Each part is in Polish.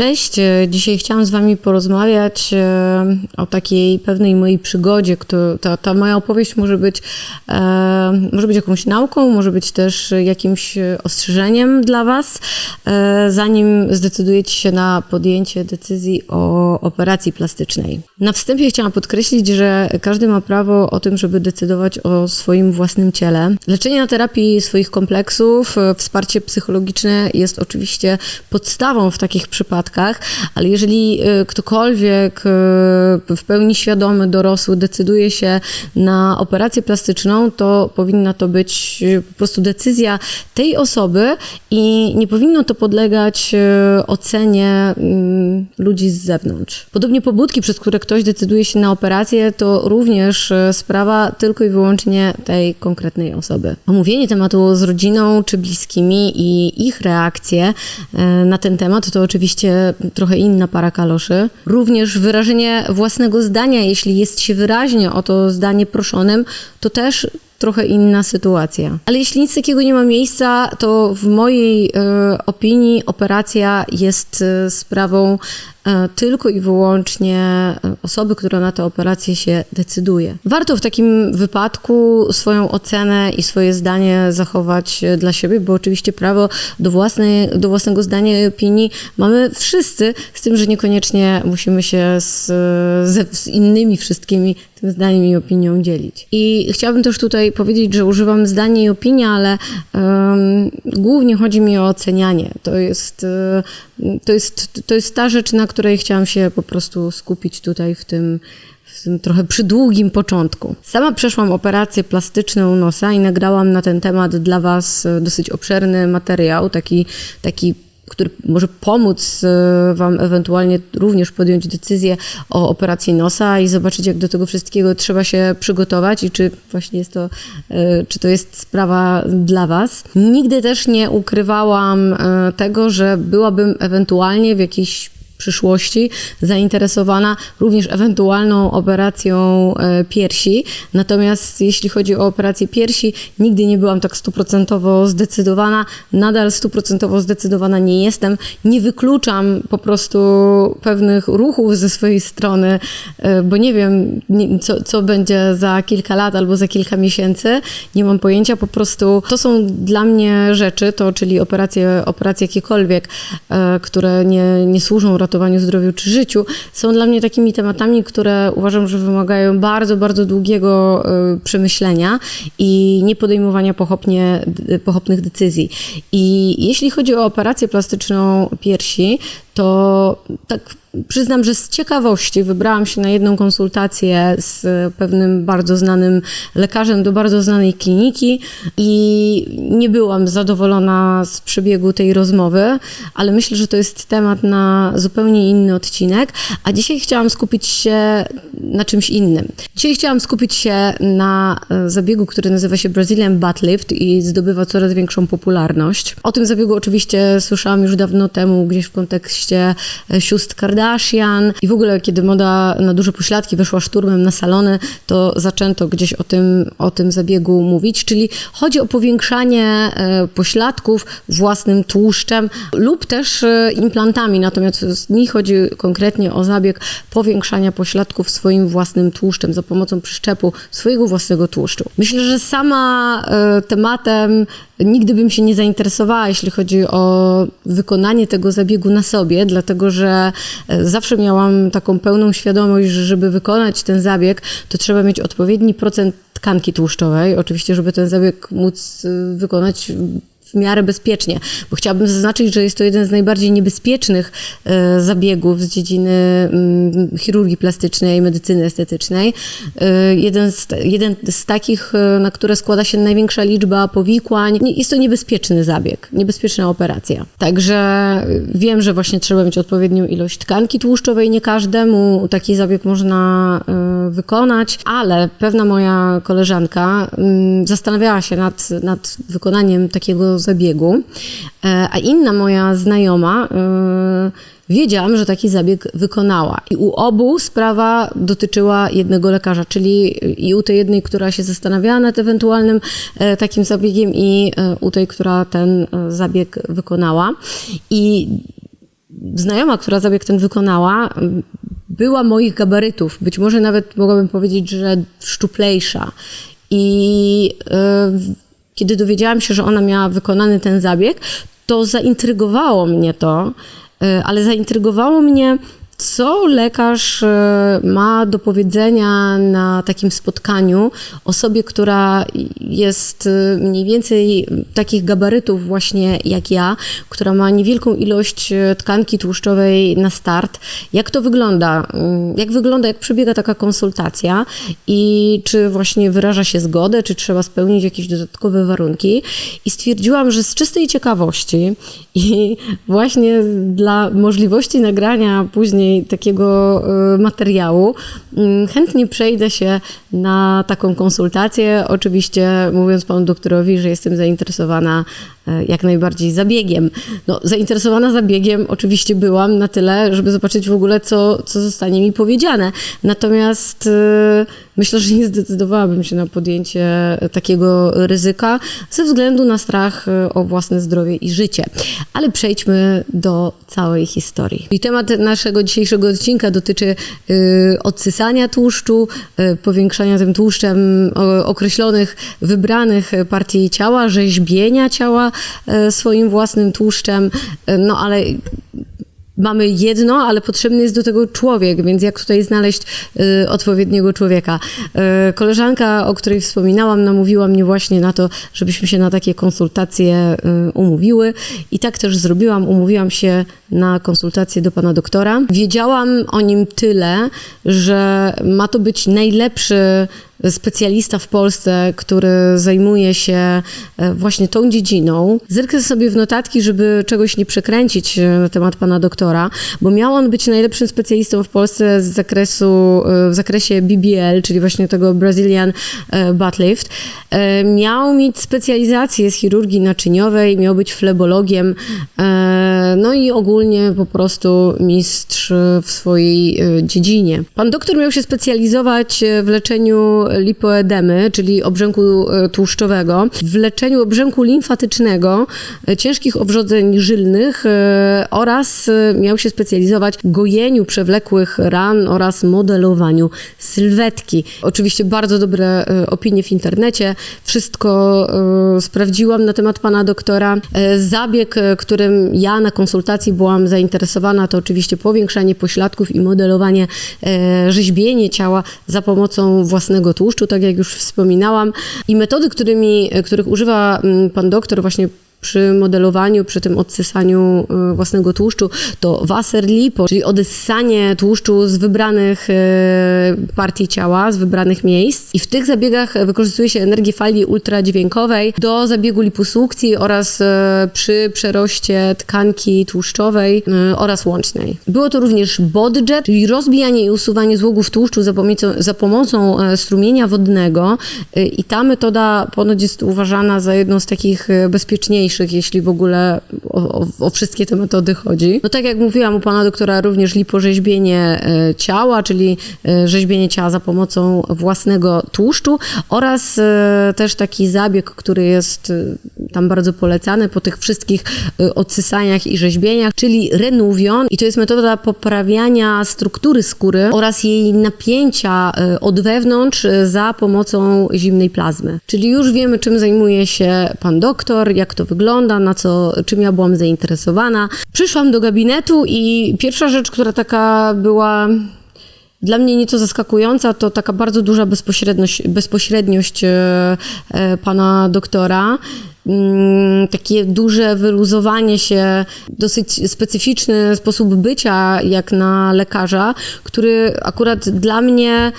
Cześć, e, dzisiaj chciałam z Wami porozmawiać e, o takiej pewnej mojej przygodzie. Kto, ta, ta moja opowieść może być, e, może być jakąś nauką, może być też jakimś ostrzeżeniem dla Was, zanim zdecydujecie się na podjęcie decyzji o operacji plastycznej. Na wstępie chciałam podkreślić, że każdy ma prawo o tym, żeby decydować o swoim własnym ciele. Leczenie na terapii swoich kompleksów, wsparcie psychologiczne jest oczywiście podstawą w takich przypadkach, ale jeżeli e, ktokolwiek e, w pełni świadomy, dorosły decyduje się na operację plastyczną, to powinna to być e, po prostu decyzja tej osoby i nie powinno to podlegać ocenie mm, ludzi z zewnątrz. Podobnie pobudki, przez które ktoś decyduje się na operację, to również sprawa tylko i wyłącznie tej konkretnej osoby. Omówienie tematu z rodziną czy bliskimi i ich reakcje na ten temat to oczywiście trochę inna para kaloszy. Również wyrażenie własnego zdania, jeśli jest się wyraźnie o to zdanie proszonym, to też trochę inna sytuacja. Ale jeśli nic takiego nie ma miejsca, to w mojej e, opinii operacja jest e, sprawą tylko i wyłącznie e, osoby, która na tę operację się decyduje. Warto w takim wypadku swoją ocenę i swoje zdanie zachować e, dla siebie, bo oczywiście prawo do, własnej, do własnego zdania i opinii mamy wszyscy, z tym, że niekoniecznie musimy się z, z, innymi wszystkimi tym zdaniem i opinią dzielić. I chciałabym też tutaj powiedzieć, że używam zdania i opinia, ale um, głównie chodzi mi o ocenianie. To jest, to, jest, to jest ta rzecz, na której chciałam się po prostu skupić tutaj w tym, w tym trochę przydługim początku. Sama przeszłam operację plastyczną nosa i nagrałam na ten temat dla Was dosyć obszerny materiał, taki, taki który może pomóc e, Wam ewentualnie również podjąć decyzję o operacji nosa i zobaczyć, jak do tego wszystkiego trzeba się przygotować i czy właśnie jest to, e, czy to jest sprawa dla Was. Nigdy też nie ukrywałam e, tego, że byłabym ewentualnie w jakiejś przyszłości zainteresowana również ewentualną operacją e, piersi. Natomiast jeśli chodzi o operację piersi, nigdy nie byłam tak stuprocentowo zdecydowana. Nadal stuprocentowo zdecydowana nie jestem. Nie wykluczam po prostu pewnych ruchów ze swojej strony, e, bo nie wiem, co, co będzie za kilka lat albo za kilka miesięcy. Nie mam pojęcia, po prostu to są dla mnie rzeczy, to czyli operacje, operacje jakiekolwiek, e, które nie, nie służą ratowaniu ratowaniu zdrowiu czy życiu, są dla mnie takimi tematami, które uważam, że wymagają bardzo, bardzo długiego y, przemyślenia i nie podejmowania pochopnie, pochopnych decyzji. I jeśli chodzi o operację plastyczną piersi, to tak przyznam, że z ciekawości wybrałam się na jedną konsultację z pewnym bardzo znanym lekarzem do bardzo znanej kliniki i nie byłam zadowolona z przebiegu tej rozmowy, ale myślę, że to jest temat na zupełnie inny odcinek, a dzisiaj chciałam skupić się na czymś innym. Dzisiaj chciałam skupić się na e, zabiegu, który nazywa się Brazilian Butt Lift i zdobywa coraz większą popularność. O tym zabiegu oczywiście słyszałam już dawno temu, gdzieś w kontekście e, sióstr Kardashian. I w ogóle, kiedy moda na duże pośladki weszła szturmem na salony, to zaczęto gdzieś o tym, o tym zabiegu mówić, czyli chodzi o powiększanie e, pośladków własnym tłuszczem lub też implantami, natomiast nie chodzi konkretnie o zabieg powiększania pośladków swoim własnym tłuszczem, za pomocą przeszczepu swojego własnego tłuszczu. Myślę, że sama e, tematem nigdy bym się nie zainteresowała, jeśli chodzi o wykonanie tego zabiegu na sobie, dlatego że e, zawsze miałam taką pełną świadomość, że żeby wykonać ten zabieg, to trzeba mieć odpowiedni procent tkanki tłuszczowej. Oczywiście, żeby ten zabieg móc e, wykonać w miarę bezpiecznie, bo chciałabym zaznaczyć, że jest to jeden z najbardziej niebezpiecznych e, zabiegów z dziedziny mm, chirurgii plastycznej, medycyny estetycznej. E, jeden z, jeden z takich, e, na które składa się największa liczba powikłań. Jest to niebezpieczny zabieg, niebezpieczna operacja. Także wiem, że właśnie trzeba mieć odpowiednią ilość tkanki tłuszczowej. Nie każdemu taki zabieg można wykonać, ale pewna moja koleżanka mm, zastanawiała się nad, nad wykonaniem takiego zabiegu, e, a inna moja znajoma e, wiedziałam, że taki zabieg wykonała. I u obu sprawa dotyczyła jednego lekarza, czyli i u tej jednej, która się zastanawiała nad ewentualnym e, takim zabiegiem, i u tej, która ten zabieg wykonała. I znajoma, która zabieg ten wykonała, była moich gabarytów. Być może nawet mogłabym powiedzieć, że szczuplejsza. I kiedy dowiedziałam się, że ona miała wykonany ten zabieg, to zaintrygowało mnie to, y, ale zaintrygowało mnie co lekarz e, ma do powiedzenia na takim spotkaniu osobie, która jest e, mniej więcej takich gabarytów właśnie jak ja, która ma niewielką ilość e, tkanki tłuszczowej na start? Jak to wygląda? Mm, jak wygląda, jak przebiega taka konsultacja i czy właśnie wyraża się zgodę, czy trzeba spełnić jakieś dodatkowe warunki? I stwierdziłam, że z czystej ciekawości i właśnie dla możliwości nagrania później takiego y, materiału. Mm, chętnie przejdę się na taką konsultację, oczywiście mówiąc panu doktorowi, że jestem zainteresowana jak najbardziej zabiegiem. No, zainteresowana zabiegiem oczywiście byłam na tyle, żeby zobaczyć w ogóle, co, co zostanie mi powiedziane. Natomiast y, myślę, że nie zdecydowałabym się na podjęcie takiego ryzyka ze względu na strach y, o własne zdrowie i życie. Ale przejdźmy do całej historii. I temat naszego dzisiejszego odcinka dotyczy odsysania tłuszczu, powiększania tym tłuszczem określonych, wybranych partii ciała, rzeźbienia ciała e, swoim własnym tłuszczem, e, no ale mamy jedno, ale potrzebny jest do tego człowiek, więc jak tutaj znaleźć y, odpowiedniego człowieka? Y, koleżanka, o której wspominałam, namówiła mnie właśnie na to, żebyśmy się na takie konsultacje y, umówiły i tak też zrobiłam. Umówiłam się na konsultację do pana doktora. Wiedziałam o nim tyle, że ma to być najlepszy specjalista w Polsce, który zajmuje się e, właśnie tą dziedziną. Zerknę sobie w notatki, żeby czegoś nie przekręcić e, na temat pana doktora, bo miał on być najlepszym specjalistą w Polsce z zakresu, e, w zakresie BBL, czyli właśnie tego Brazilian Butt Lift. Miał mieć specjalizację z chirurgii naczyniowej, miał być flebologiem, no i ogólnie po prostu mistrz w swojej dziedzinie. Pan doktor miał się specjalizować w leczeniu lipoedemy, czyli obrzęku e, tłuszczowego, w leczeniu obrzęku limfatycznego, e, ciężkich obrzodzeń żylnych e, oraz miał się specjalizować w gojeniu przewlekłych ran oraz modelowaniu sylwetki. Oczywiście bardzo dobre opinie w internecie. Wszystko sprawdziłam na temat pana doktora. Zabieg, którym ja na konsultacji byłam zainteresowana, to oczywiście powiększanie pośladków i modelowanie, rzeźbienie ciała za pomocą własnego tłuszczu, tak jak już wspominałam. I metody, którymi, których używa mm, pan doktor właśnie przy modelowaniu, przy tym odsysaniu y, własnego tłuszczu, to Wasserlipo, czyli odyssanie tłuszczu z wybranych y, partii ciała, z wybranych miejsc. I w tych zabiegach wykorzystuje się energię fali ultradźwiękowej do zabiegu liposukcji oraz y, przy przeroście tkanki tłuszczowej oraz łącznej. Było to również bodjet, czyli rozbijanie i usuwanie złogów tłuszczu za pomocą, za pomocą strumienia wodnego. I ta metoda ponoć jest uważana za jedną z takich bezpieczniejszych jeśli w ogóle o, o, o, wszystkie te metody chodzi. No tak jak mówiłam u pana doktora, również liporzeźbienie e, ciała, czyli e, rzeźbienie ciała za pomocą własnego tłuszczu oraz e, też taki zabieg, który jest tam bardzo polecany po tych wszystkich odsysaniach i rzeźbieniach, czyli renuvion i to jest metoda poprawiania struktury skóry oraz jej napięcia od wewnątrz za pomocą zimnej plazmy. Czyli już wiemy, czym zajmuje się pan doktor, jak to wygląda wygląda, na co, czym ja byłam zainteresowana. Przyszłam do gabinetu i pierwsza rzecz, która taka była dla mnie nieco zaskakująca, to taka bardzo duża bezpośredniość, bezpośredniość pana doktora. Mm, takie duże wyluzowanie się, dosyć specyficzny sposób bycia jak na lekarza, który akurat dla mnie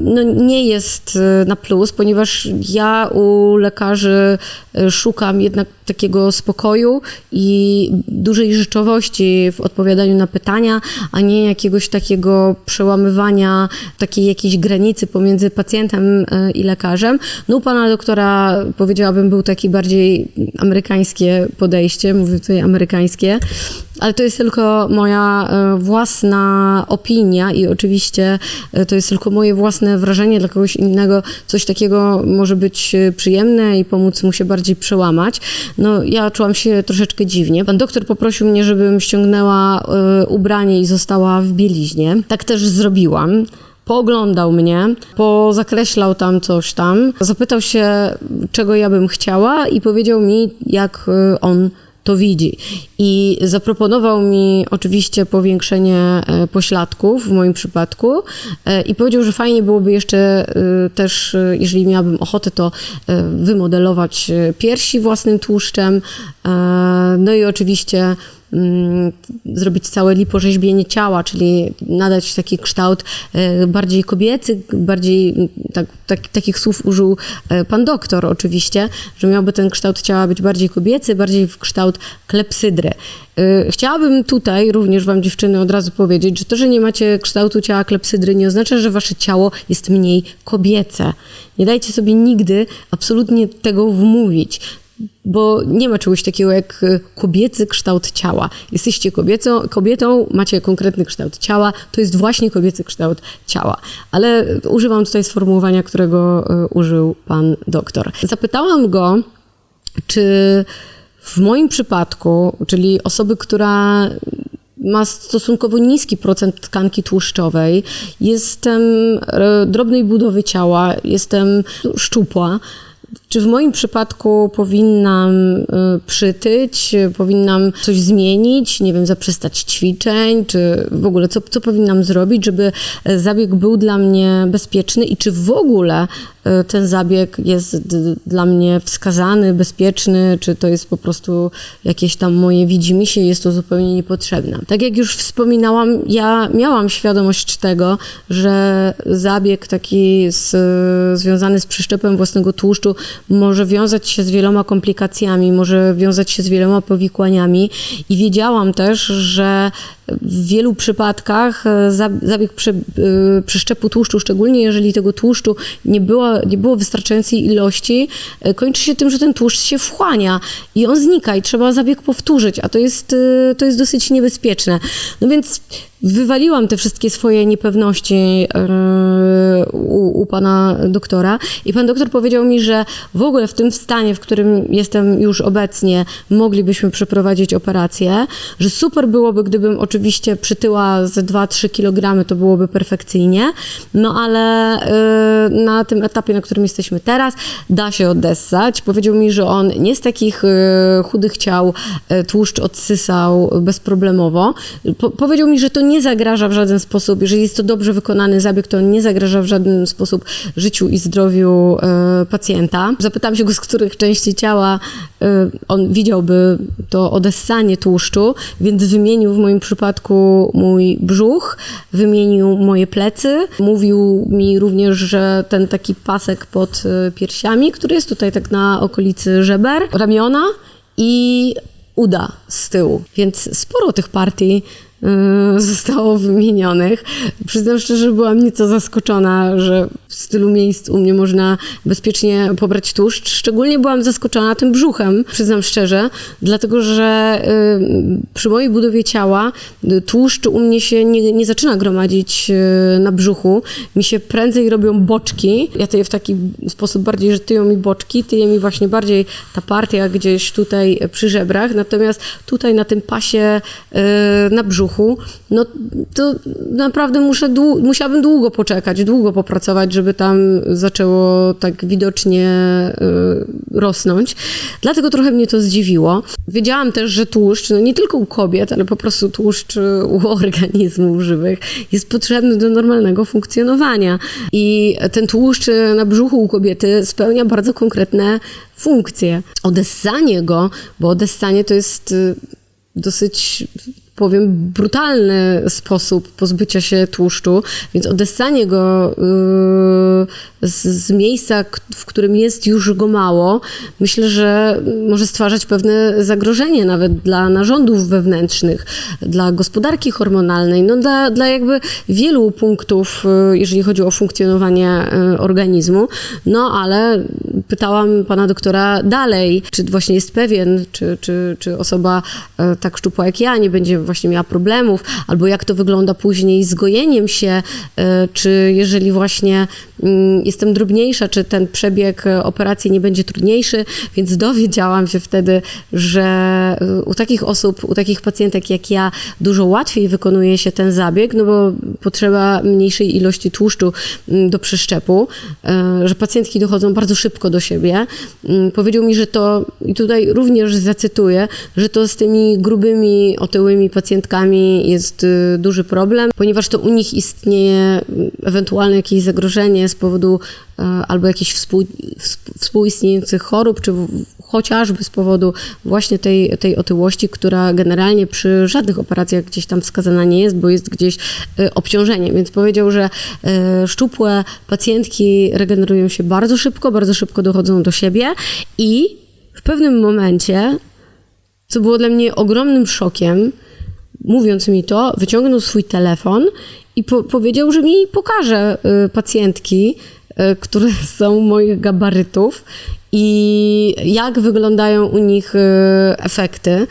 no, nie jest e, na plus, ponieważ ja u lekarzy e, szukam jednak takiego spokoju i dużej życzowości w odpowiadaniu na pytania, a nie jakiegoś takiego przełamywania takiej jakiejś granicy pomiędzy pacjentem e, i lekarzem. No u pana doktora powiedziałabym był taki bardziej amerykańskie podejście, mówię tutaj amerykańskie, ale to jest tylko moja e, własna opinia i oczywiście e, to jest tylko moje własne wrażenie dla kogoś innego. Coś takiego może być e, przyjemne i pomóc mu się bardziej przełamać. No ja czułam się troszeczkę dziwnie. Pan doktor poprosił mnie, żebym ściągnęła ubranie i została w bieliźnie. Tak też zrobiłam. Pooglądał mnie, pozakreślał tam coś tam, zapytał się, czego ja bym chciała i powiedział mi, jak y, on to widzi. I zaproponował mi oczywiście powiększenie e, pośladków w moim przypadku e, i powiedział, że fajnie byłoby jeszcze e, też, e, jeżeli miałabym ochotę, to e, wymodelować piersi własnym tłuszczem. No i oczywiście zrobić całe liporzeźbienie ciała, czyli nadać taki kształt e, bardziej kobiecy, bardziej mm, tak, tak, takich słów użył e, pan doktor oczywiście, że miałby ten kształt ciała być bardziej kobiecy, bardziej w kształt klepsydry. E, Chciałabym tutaj również wam dziewczyny od razu powiedzieć, że to, że nie macie kształtu ciała klepsydry nie oznacza, że wasze ciało jest mniej kobiece. Nie dajcie sobie nigdy absolutnie tego wmówić bo nie ma czegoś takiego jak y, kobiecy kształt ciała. Jesteście kobiecą, kobietą, macie konkretny kształt ciała, to jest właśnie kobiecy kształt ciała. Ale używam tutaj sformułowania, którego y, użył pan doktor. Zapytałam go, czy w moim przypadku, czyli osoby, która ma stosunkowo niski procent tkanki tłuszczowej, jestem e, drobnej budowy ciała, jestem szczupła, czy w moim przypadku powinnam y, przytyć, y, powinnam coś zmienić, nie wiem, zaprzestać ćwiczeń, czy w ogóle co, co powinnam zrobić, żeby e, zabieg był dla mnie bezpieczny? I czy w ogóle y, ten zabieg jest dla mnie wskazany, bezpieczny, czy to jest po prostu jakieś tam moje widzimisię, jest to zupełnie niepotrzebne. Tak jak już wspominałam, ja miałam świadomość tego, że zabieg taki z, związany z przyszczepem własnego tłuszczu może wiązać się z wieloma komplikacjami, może wiązać się z wieloma powikłaniami. I wiedziałam też, że w wielu przypadkach e, za- zabieg y, przeszczepu tłuszczu, szczególnie jeżeli tego tłuszczu nie było, nie było wystarczającej ilości, e, kończy się tym, że ten tłuszcz się wchłania i on znika i trzeba zabieg powtórzyć, a to jest, to jest dosyć niebezpieczne. No więc wywaliłam te wszystkie swoje niepewności e, u, u pana doktora i pan doktor powiedział mi, że w ogóle w tym stanie, w którym jestem już obecnie, moglibyśmy przeprowadzić operację, że super byłoby, gdybym oczywiście przytyła ze 2-3 kg, to byłoby perfekcyjnie, no ale e, na tym etapie, na którym jesteśmy teraz, da się odessać. Powiedział mi, że on nie z takich e, chudych ciał e, tłuszcz odsysał bezproblemowo. Po, powiedział mi, że to nie zagraża w żaden sposób, jeżeli jest to dobrze wykonany zabieg, to on nie zagraża w żaden sposób życiu i zdrowiu pacjenta. Zapytam się go, z których części ciała on widziałby to odessanie tłuszczu, więc wymienił w moim przypadku mój brzuch, wymienił moje plecy, mówił mi również, że ten taki pasek pod e, piersiami, który jest tutaj tak na okolicy żeber, ramiona i uda z tyłu. Więc sporo tych partii y, zostało wymienionych. Przyznam szczerze, że byłam nieco zaskoczona, że w tylu miejsc u mnie można bezpiecznie pobrać tłuszcz. Szczególnie byłam zaskoczona tym brzuchem, przyznam szczerze, dlatego że y, przy mojej budowie ciała y, tłuszcz u mnie się nie, nie zaczyna gromadzić y, na brzuchu. Mi się prędzej robią boczki. Ja tyję w taki sposób bardziej, że tyją mi boczki, tyje mi właśnie bardziej ta partia gdzieś tutaj przy żebrach, natomiast tutaj na tym pasie y, na brzuchu, no to naprawdę muszę dłu- musiałabym długo poczekać, długo popracować, żeby tam zaczęło tak widocznie y, rosnąć. Dlatego trochę mnie to zdziwiło. Wiedziałam też, że tłuszcz, no nie tylko u kobiet, ale po prostu tłuszcz y, u organizmów żywych jest potrzebny do normalnego funkcjonowania. I ten tłuszcz y, na brzuchu u kobiety spełnia bardzo konkretne funkcje. Odessanie go, bo odessanie to jest y, dosyć powiem, brutalny sposób pozbycia się tłuszczu, więc odessanie go yy, z, z, miejsca, w którym jest już go mało, myślę, że może stwarzać pewne zagrożenie nawet dla narządów wewnętrznych, dla gospodarki hormonalnej, no dla, dla jakby wielu punktów, yy, jeżeli chodzi o funkcjonowanie yy, organizmu. No ale pytałam pana doktora dalej, czy właśnie jest pewien, czy, czy, czy osoba yy, tak szczupła jak ja nie będzie właśnie miała problemów, albo jak to wygląda później z gojeniem się, czy jeżeli właśnie mm, jestem drobniejsza, czy ten przebieg e, operacji nie będzie trudniejszy, więc dowiedziałam się wtedy, że e, u takich osób, u takich pacjentek jak ja dużo łatwiej wykonuje się ten zabieg, no bo potrzeba mniejszej ilości tłuszczu mm, do przeszczepu, że pacjentki dochodzą bardzo szybko do siebie. Mm, powiedział mi, że to, i tutaj również zacytuję, że to z tymi grubymi, otyłymi pacjentkami jest duży problem, ponieważ to u nich istnieje y, ewentualne jakieś zagrożenie z powodu y, albo jakichś współ, współistniejących chorób, czy chociażby z powodu właśnie tej, tej otyłości, która generalnie przy żadnych operacjach gdzieś tam wskazana nie jest, bo jest gdzieś obciążeniem. Więc powiedział, że szczupłe pacjentki regenerują się bardzo szybko, bardzo szybko dochodzą do siebie i w pewnym momencie co było dla mnie ogromnym szokiem, mówiąc mi to, wyciągnął swój telefon i po powiedział, że mi pokaże pacjentki, które są moich gabarytów i jak wyglądają u nich y, efekty.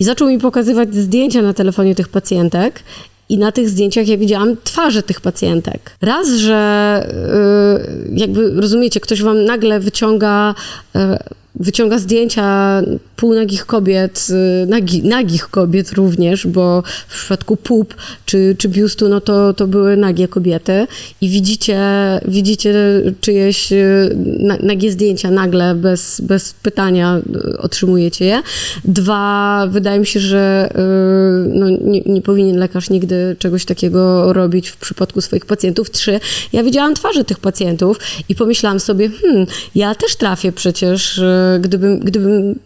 I zaczął mi pokazywać zdjęcia na telefonie tych pacjentek. I na tych zdjęciach ja widziałam twarze tych pacjentek. Raz, że jakby rozumiecie, ktoś wam nagle wyciąga wyciąga zdjęcia półnagich kobiet, y, nagi, nagich kobiet również, bo w przypadku pup czy, czy biustu, no to, to były nagie kobiety i widzicie, widzicie czyjeś y, nagie zdjęcia nagle, bez, bez pytania y, otrzymujecie je. Dwa, wydaje mi się, że no, nie, nie powinien lekarz nigdy czegoś takiego robić w przypadku swoich pacjentów. Trzy, ja widziałam twarze tych pacjentów i pomyślałam sobie, hmm, ja też trafię przecież gdybym, gdybym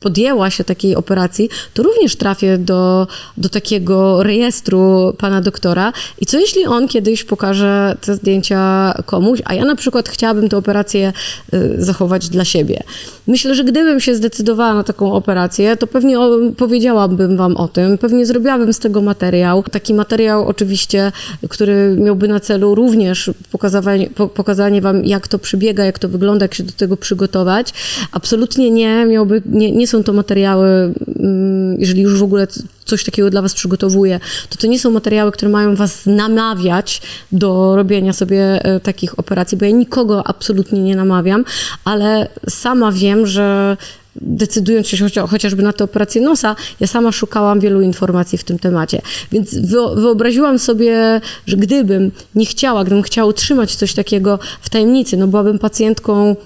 podjęła się takiej operacji, to również trafię do, do takiego rejestru pana doktora. I co jeśli on kiedyś pokaże te zdjęcia komuś, a ja na przykład chciałabym tę operację y, zachować dla siebie. Myślę, że gdybym się zdecydowała na taką operację, to pewnie powiedziałabym wam o tym, pewnie zrobiłabym z tego materiał. Taki materiał oczywiście, który miałby na celu również pokazanie, pokazanie wam, jak to przebiega, jak to wygląda, jak się do tego przygotować. Absolutnie nie miałby, nie, nie są to materiały, mm, jeżeli już w ogóle coś takiego dla was przygotowuję, to to nie są materiały, które mają was namawiać do robienia sobie e, takich operacji, bo ja nikogo absolutnie nie namawiam, ale sama wiem, że decydując się chociażby na tę operację nosa, ja sama szukałam wielu informacji w tym temacie. Więc wyobraziłam sobie, że gdybym nie chciała, gdybym chciała utrzymać coś takiego w tajemnicy, no byłabym pacjentką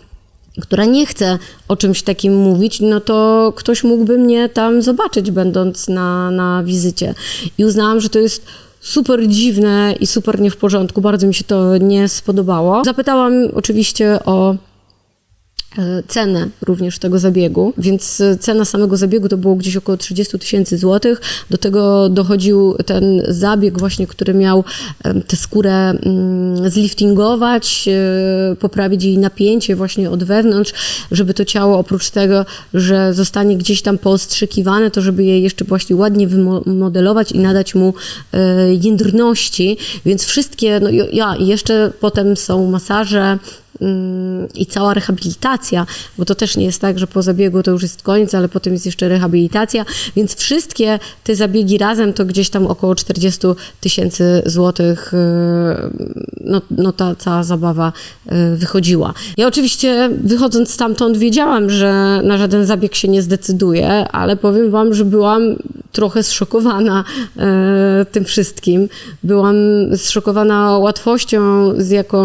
która nie chce o czymś takim mówić, no to ktoś mógłby mnie tam zobaczyć, będąc na, na wizycie. I uznałam, że to jest super dziwne i super nie w porządku. Bardzo mi się to nie spodobało. Zapytałam oczywiście o cenę również tego zabiegu, więc e, cena samego zabiegu to było gdzieś około 30 tysięcy złotych. Do tego dochodził ten zabieg właśnie, który miał tę skórę mm, zliftingować, e, poprawić jej napięcie właśnie od wewnątrz, żeby to ciało oprócz tego, że zostanie gdzieś tam poostrzykiwane, to żeby je jeszcze właśnie ładnie wymodelować i nadać mu jędrności, więc wszystkie, no ja, jeszcze potem są masaże, i cała rehabilitacja, bo to też nie jest tak, że po zabiegu to już jest koniec, ale potem jest jeszcze rehabilitacja, więc wszystkie te zabiegi razem to gdzieś tam około 40 tysięcy złotych y, no, no ta cała zabawa y, wychodziła. Ja oczywiście wychodząc stamtąd wiedziałam, że na żaden zabieg się nie zdecyduję, ale powiem wam, że byłam trochę zszokowana y, tym wszystkim. Byłam zszokowana łatwością, z jaką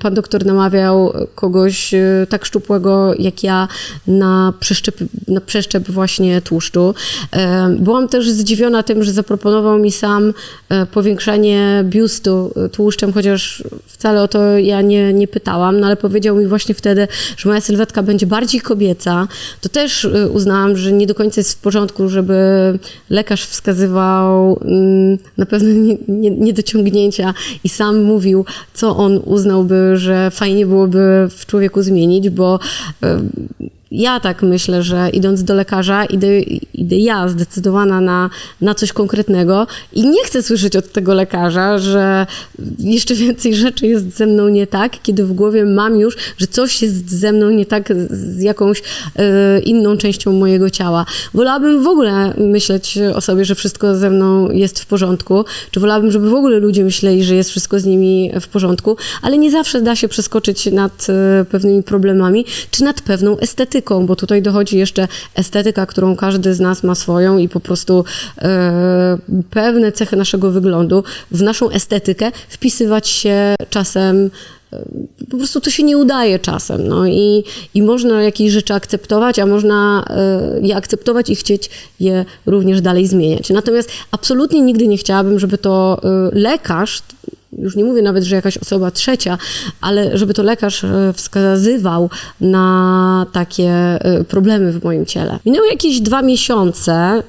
pan doktor namawia namawiał kogoś e, tak szczupłego jak ja na przeszczep, na przeszczep właśnie tłuszczu. E, Byłam też zdziwiona tym, że zaproponował mi sam e, powiększenie biustu tłuszczem, chociaż wcale o to ja nie, nie pytałam, no ale powiedział mi właśnie wtedy, że moja sylwetka będzie bardziej kobieca. To też uznałam, że nie do końca jest w porządku, żeby lekarz wskazywał mm, na pewne nie- nie- niedociągnięcia i sam mówił, co on uznałby, że fajnie byłoby w człowieku zmienić, bo ja tak myślę, że idąc do lekarza, idę, idę ja zdecydowana na, na coś konkretnego i nie chcę słyszeć od tego lekarza, że jeszcze więcej rzeczy jest ze mną nie tak, kiedy w głowie mam już, że coś jest ze mną nie tak z jakąś e, inną częścią mojego ciała. Wolałabym w ogóle myśleć o sobie, że wszystko ze mną jest w porządku, czy wolałabym, żeby w ogóle ludzie myśleli, że jest wszystko z nimi w porządku, ale nie zawsze da się przeskoczyć nad e, pewnymi problemami, czy nad pewną estetyką, bo tutaj dochodzi jeszcze estetyka, którą każdy z nas ma swoją i po prostu e, pewne cechy naszego wyglądu w naszą estetykę wpisywać się czasem e, po prostu to się nie udaje czasem. No i, i można jakieś rzeczy akceptować, a można e, je akceptować i chcieć je również dalej zmieniać. Natomiast absolutnie nigdy nie chciałabym, żeby to e, lekarz, już nie mówię nawet, że jakaś osoba trzecia, ale żeby to lekarz e, wskazywał na takie e, problemy w moim ciele. Minęły jakieś dwa miesiące e,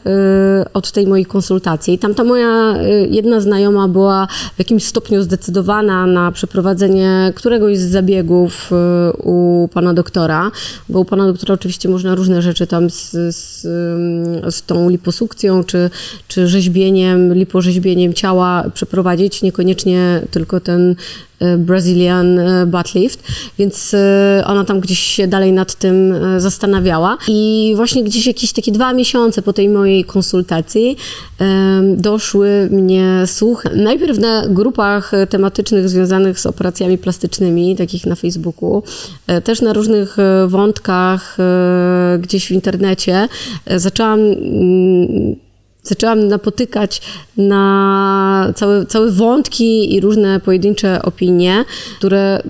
od tej mojej konsultacji i tamta moja jedna znajoma była w jakimś stopniu zdecydowana na przeprowadzenie któregoś z zabiegów u pana doktora, bo u pana doktora oczywiście można różne rzeczy tam z, z, z tą liposukcją czy, czy rzeźbieniem, liporzeźbieniem ciała przeprowadzić, niekoniecznie tylko ten e, Brazilian e, butt lift, więc e, ona tam gdzieś się dalej nad tym zastanawiała i właśnie gdzieś jakieś takie dwa miesiące po tej mojej konsultacji doszły mnie słuchy. Najpierw na grupach tematycznych związanych z operacjami plastycznymi, takich na Facebooku, też na różnych wątkach gdzieś w internecie zaczęłam mm, zaczęłam napotykać na całe, całe wątki i różne pojedyncze opinie, które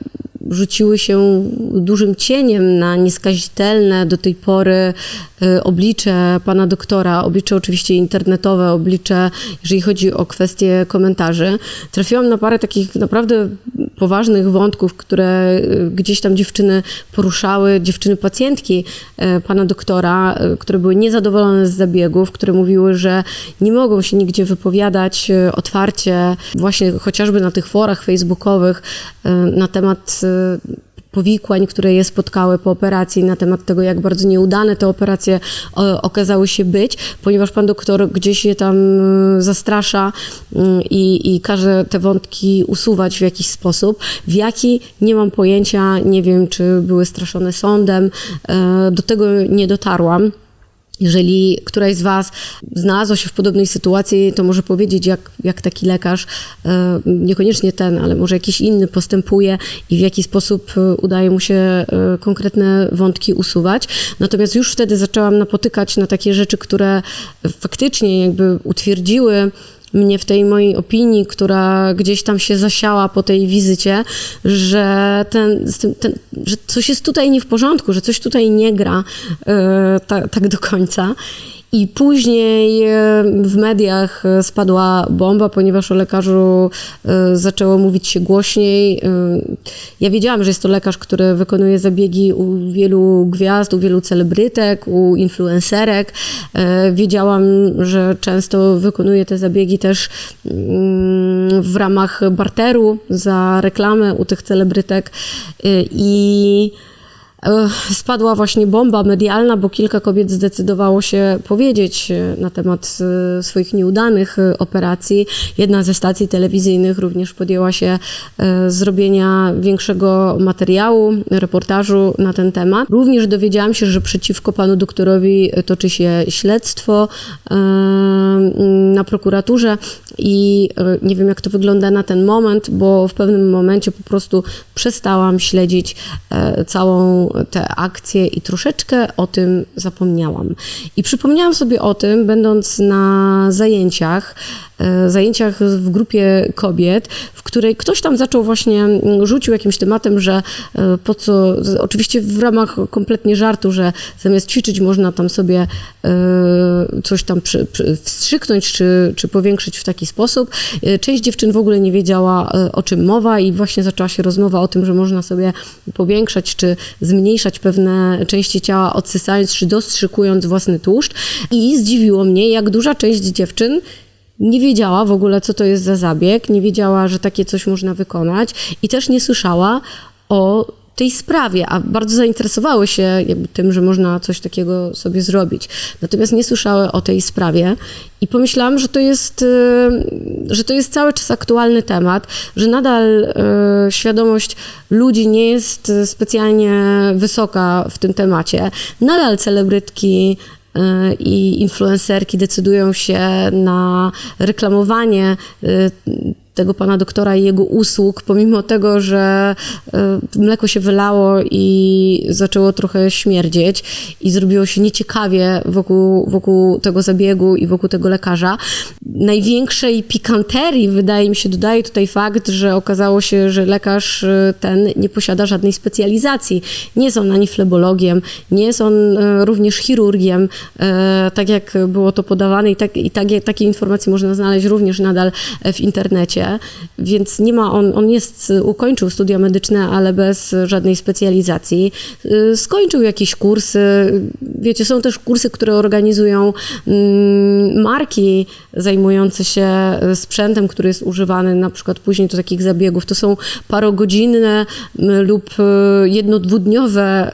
rzuciły się dużym cieniem na nieskazitelne do tej pory y, oblicze pana doktora, oblicze oczywiście internetowe, oblicze, jeżeli chodzi o kwestie komentarzy. Trafiłam na parę takich naprawdę poważnych wątków, które y, gdzieś tam dziewczyny poruszały, dziewczyny pacjentki y, pana doktora, y, które były niezadowolone z zabiegów, które mówiły, że nie mogą się nigdzie wypowiadać otwarcie, właśnie chociażby na tych forach facebookowych na temat powikłań, które je spotkały po operacji, na temat tego, jak bardzo nieudane te operacje o, okazały się być, ponieważ pan doktor gdzieś je tam y, zastrasza y, i, i każe te wątki usuwać w jakiś sposób. W jaki nie mam pojęcia, nie wiem, czy były straszone sądem, y, do tego nie dotarłam. Jeżeli któraś z Was znalazła się w podobnej sytuacji, to może powiedzieć, jak, jak taki lekarz, e, niekoniecznie ten, ale może jakiś inny postępuje i w jaki sposób e, udaje mu się e, konkretne wątki usuwać. Natomiast już wtedy zaczęłam napotykać na takie rzeczy, które faktycznie jakby utwierdziły mnie w tej mojej opinii, która gdzieś tam się zasiała po tej wizycie, że, ten, ten, że coś jest tutaj nie w porządku, że coś tutaj nie gra e, ta, tak do końca. I później e, w mediach e, spadła bomba, ponieważ o lekarzu e, zaczęło mówić się głośniej. Ja wiedziałam, że jest to lekarz, który wykonuje zabiegi u wielu gwiazd, u wielu celebrytek, u influencerek. Wiedziałam, że często wykonuje te zabiegi też mm, w ramach barteru za reklamę u tych celebrytek. I spadła właśnie bomba medialna, bo kilka kobiet zdecydowało się powiedzieć e, na temat e, swoich nieudanych e, operacji. Jedna ze stacji telewizyjnych również podjęła się zrobienia większego materiału, reportażu na ten temat. Również dowiedziałam się, że przeciwko panu doktorowi toczy się śledztwo na prokuraturze i nie wiem, jak to wygląda na ten moment, bo w pewnym momencie po prostu przestałam śledzić całą tę akcję i troszeczkę o tym zapomniałam. I przypomniałam sobie o tym, będąc na zajęciach zajęciach w grupie kobiet, w której ktoś tam zaczął właśnie, mm, rzucił jakimś tematem, że e, po co, oczywiście w ramach kompletnie żartu, że zamiast ćwiczyć można tam sobie coś tam przy, przy, wstrzyknąć czy, czy powiększyć w taki sposób. Część dziewczyn w ogóle nie wiedziała o czym mowa i właśnie zaczęła się rozmowa o tym, że można sobie powiększać czy zmniejszać pewne części ciała, odsysając czy dostrzykując własny tłuszcz. I zdziwiło mnie, jak duża część dziewczyn nie wiedziała w ogóle, co to jest za zabieg, nie wiedziała, że takie coś można wykonać i też nie słyszała o tej sprawie, a bardzo zainteresowały się tym, że można coś takiego sobie zrobić. Natomiast nie słyszały o tej sprawie i pomyślałam, że to jest, y, że to jest cały czas aktualny temat, że nadal y, świadomość ludzi nie jest specjalnie wysoka w tym temacie. Nadal celebrytki y, i influencerki decydują się na reklamowanie tego pana doktora i jego usług, pomimo tego, że e, mleko się wylało i zaczęło trochę śmierdzieć i zrobiło się nieciekawie wokół, wokół tego zabiegu i wokół tego lekarza. Największej pikanterii, wydaje mi się, dodaje tutaj fakt, że okazało się, że lekarz e, ten nie posiada żadnej specjalizacji. Nie jest on ani flebologiem, nie jest on e, również chirurgiem, tak jak było to podawane i, tak, i takie, takie informacje można znaleźć również nadal w internecie więc nie ma on, on jest, ukończył studia medyczne, ale bez żadnej specjalizacji. Y, skończył jakieś kursy, wiecie, są też kursy, które organizują mm, marki zajmujące się sprzętem, który jest używany na przykład później do takich zabiegów. To są parogodzinne mm, lub y, jedno-dwudniowe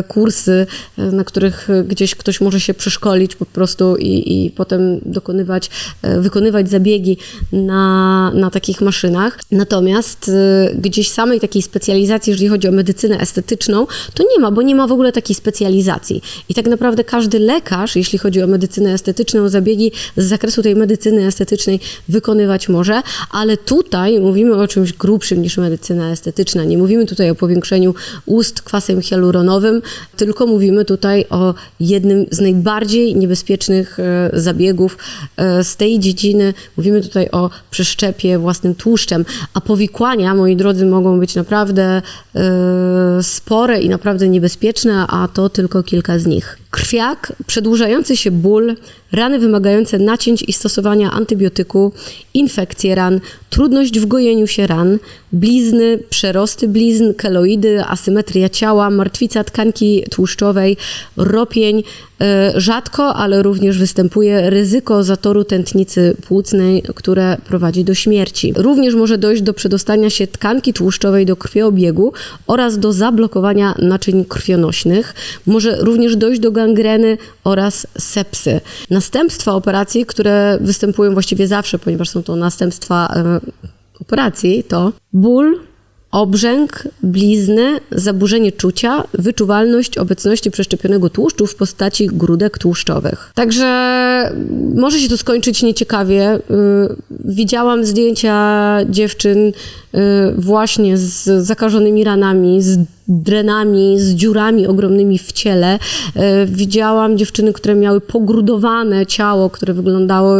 y, kursy, na których gdzieś ktoś może się przeszkolić po prostu i, i potem dokonywać, wykonywać zabiegi na, na takich maszynach. Natomiast y, gdzieś samej takiej specjalizacji, jeżeli chodzi o medycynę estetyczną, to nie ma, bo nie ma w ogóle takiej specjalizacji. I tak naprawdę każdy lekarz, jeśli chodzi o medycynę estetyczną, zabiegi z zakresu tej medycyny estetycznej wykonywać może, ale tutaj mówimy o czymś grubszym niż medycyna estetyczna. Nie mówimy tutaj o powiększeniu ust kwasem hialuronowym, tylko mówimy tutaj o jednym z najbardziej niebezpiecznych e, zabiegów e, z tej dziedziny. Mówimy tutaj o przeszczepie własnym tłuszczem, a powikłania, moi drodzy, mogą być naprawdę yy, spore i naprawdę niebezpieczne, a to tylko kilka z nich. Krwiak, przedłużający się ból, rany wymagające nacięć i stosowania antybiotyku, infekcje ran, trudność w gojeniu się ran, blizny, przerosty blizn, keloidy, asymetria ciała, martwica tkanki tłuszczowej, ropień. E, rzadko, ale również występuje ryzyko zatoru tętnicy płucnej, które prowadzi do śmierci. Również może dojść do przedostania się tkanki tłuszczowej do krwiobiegu oraz do zablokowania naczyń krwionośnych. Może również dojść do gangreny oraz sepsy. Następstwa operacji, które występują właściwie zawsze, ponieważ są to następstwa e, operacji, to ból, obrzęk, blizny, zaburzenie czucia, wyczuwalność obecności przeszczepionego tłuszczu w postaci grudek tłuszczowych. Także może się to skończyć nieciekawie. Y, widziałam zdjęcia dziewczyn y, właśnie z zakażonymi ranami, z drenami, z dziurami ogromnymi w ciele. E, widziałam dziewczyny, które miały pogrudowane ciało, które wyglądało,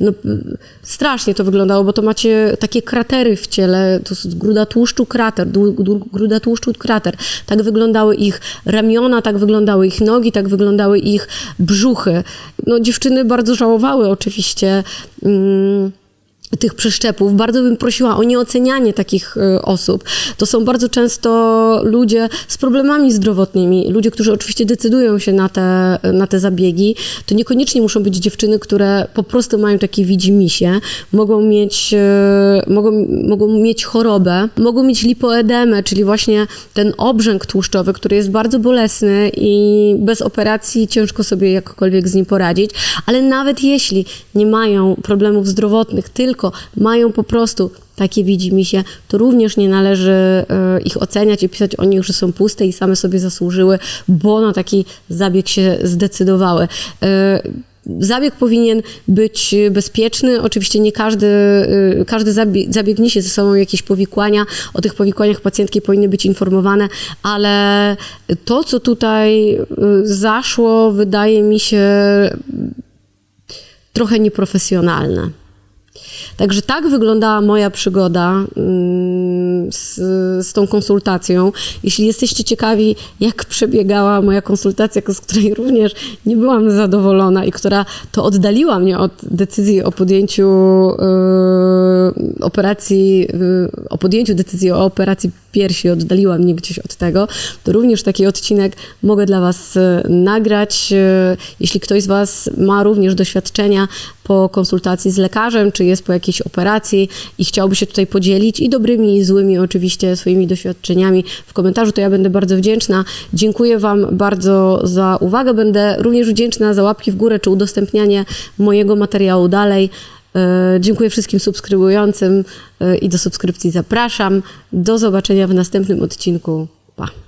no, strasznie to wyglądało, bo to macie takie kratery w ciele, to jest gruda tłuszczu krater, gruda tłuszczu krater. Tak wyglądały ich ramiona, tak wyglądały ich nogi, tak wyglądały ich brzuchy. No dziewczyny bardzo żałowały oczywiście. Mm, tych przeszczepów. Bardzo bym prosiła o nieocenianie takich e, osób. To są bardzo często ludzie z problemami zdrowotnymi, ludzie, którzy oczywiście decydują się na te, na te zabiegi. To niekoniecznie muszą być dziewczyny, które po prostu mają takie widzimisię, mogą mieć, e, mogą, mogą mieć chorobę, mogą mieć lipoedemę, czyli właśnie ten obrzęk tłuszczowy, który jest bardzo bolesny i bez operacji ciężko sobie jakkolwiek z nim poradzić, ale nawet jeśli nie mają problemów zdrowotnych, tylko tylko mają po prostu takie widzi mi się, to również nie należy e, ich oceniać i pisać o nich, że są puste i same sobie zasłużyły, bo na taki zabieg się zdecydowały. E, zabieg powinien być bezpieczny. Oczywiście nie każdy, e, każdy zabieg, zabieg niesie ze sobą jakieś powikłania. O tych powikłaniach pacjentki powinny być informowane, ale to, co tutaj zaszło, wydaje mi się trochę nieprofesjonalne. Także tak wyglądała moja przygoda mm, z, z tą konsultacją. Jeśli jesteście ciekawi, jak przebiegała moja konsultacja, z której również nie byłam zadowolona i która to oddaliła mnie od decyzji o podjęciu y, operacji, y, o podjęciu decyzji o operacji piersi, oddaliła mnie gdzieś od tego, to również taki odcinek mogę dla Was y, nagrać. Y, Jeśli ktoś z Was ma również doświadczenia po konsultacji z lekarzem, czy jest po jakiejś operacji i chciałby się tutaj podzielić i dobrymi i złymi oczywiście swoimi doświadczeniami w komentarzu, to ja będę bardzo wdzięczna. Dziękuję Wam bardzo za uwagę. Będę również wdzięczna za łapki w górę, czy udostępnianie mojego materiału dalej. E, Dziękuję wszystkim subskrybującym e, i do subskrypcji zapraszam. Do zobaczenia w następnym odcinku. Pa!